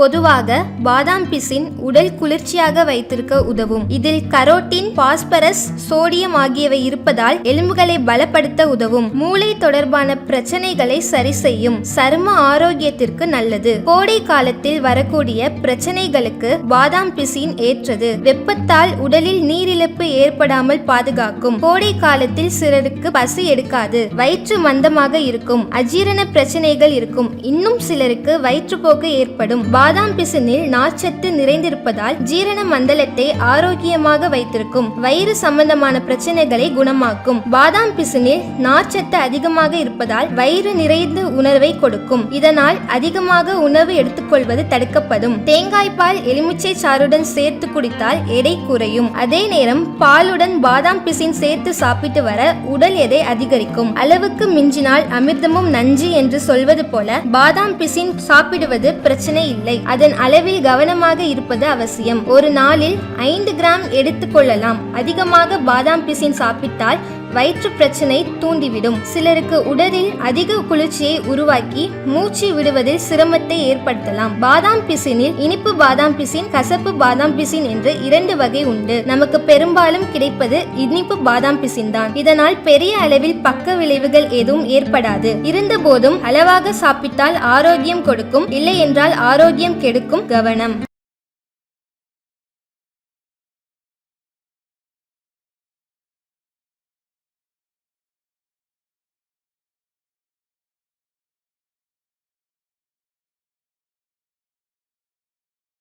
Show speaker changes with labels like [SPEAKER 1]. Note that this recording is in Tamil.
[SPEAKER 1] பொதுவாக பாதாம் பிசின் உடல் குளிர்ச்சியாக வைத்திருக்க உதவும். இதில் கரோட்டின் பாஸ்பரஸ் சோடியம் ஆகியவை இருப்பதால் எலும்புகளை பலப்படுத்த உதவும். மூளை தொடர்பான பிரச்சனைகளை சரி செய்யும் சரும ஆரோக்கியத்திற்கு நல்லது. கோடை காலத்தில் வரக்கூடிய பிரச்சனைகளுக்கு பாதாம் பிசின் ஏற்றது. வெப்பத்தால் உடலில் நீரிழப்பு ஏற்படாமல் பாதுகாக்கும். கோடை காலத்தில் சிலருக்கு பசி எடுக்காது. வயிற்று மந்தமாக இருக்கும். அஜீரண பிரச்சனைகள் இருக்கும். இன்னும் சிலருக்கு வயிற்றுப்போக்கு ஏற்படும். பாதாம் பிசினில் நார்ச்சத்து நிறைந்திருப்பதால் ஜீரண மண்டலத்தை ஆரோக்கியமாக வைத்திருக்கும். வயிறு சம்பந்தமான பிரச்சனைகளை குணமாக்கும். பாதாம் பிசினில் நார்ச்சத்து அதிகமாக இருப்பதால் வயிறு நிறைந்த உணர்வை கொடுக்கும். இதனால் அதிகமாக உணவு எடுத்துக்கொள்வது தடுக்கப்படும். தேங்காய் பால் எலுமிச்சை சாறுடன் சேர்த்து குடித்தால் எடை குறையும். அதே நேரம் பாலுடன் பாதாம் பிசின் சேர்த்து சாப்பிட்டு வர உடல் எடை அதிகரிக்கும். அளவுக்கு மிஞ்சினால் அமிர்தமும் நஞ்சு என்று சொல்வது போல பாதாம் பிசின் சாப்பிடுவது பிரச்சனை இல்லை. அதன் அளவில் கவனமாக இருப்பது அவசியம். ஒரு நாளில் ஐந்து கிராம் எடுத்துக்கொள்ளலாம் அதிகமாக பாதாம் பிசின் சாப்பிட்டால் வயிற்று பிரச்சனை தூண்டிவிடும். சிலருக்கு உடலில் அதிக குளிர்ச்சியை உருவாக்கி மூச்சு விடுவதில் சிரமத்தை ஏற்படுத்தலாம். பாதாம் பிசினில் இனிப்பு பாதாம் பிசின் கசப்பு பாதாம் பிசின் என்று இரண்டு வகை உண்டு. நமக்கு பெரும்பாலும் கிடைப்பது இனிப்பு பாதாம் பிசின் தான். இதனால் பெரிய அளவில் பக்க விளைவுகள் எதுவும் ஏற்படாது. இருந்த போதும் அளவாக சாப்பிட்டால் ஆரோக்கியம் கொடுக்கும் இல்லை என்றால் ஆரோக்கியம் கெடுக்கும் கவனம்.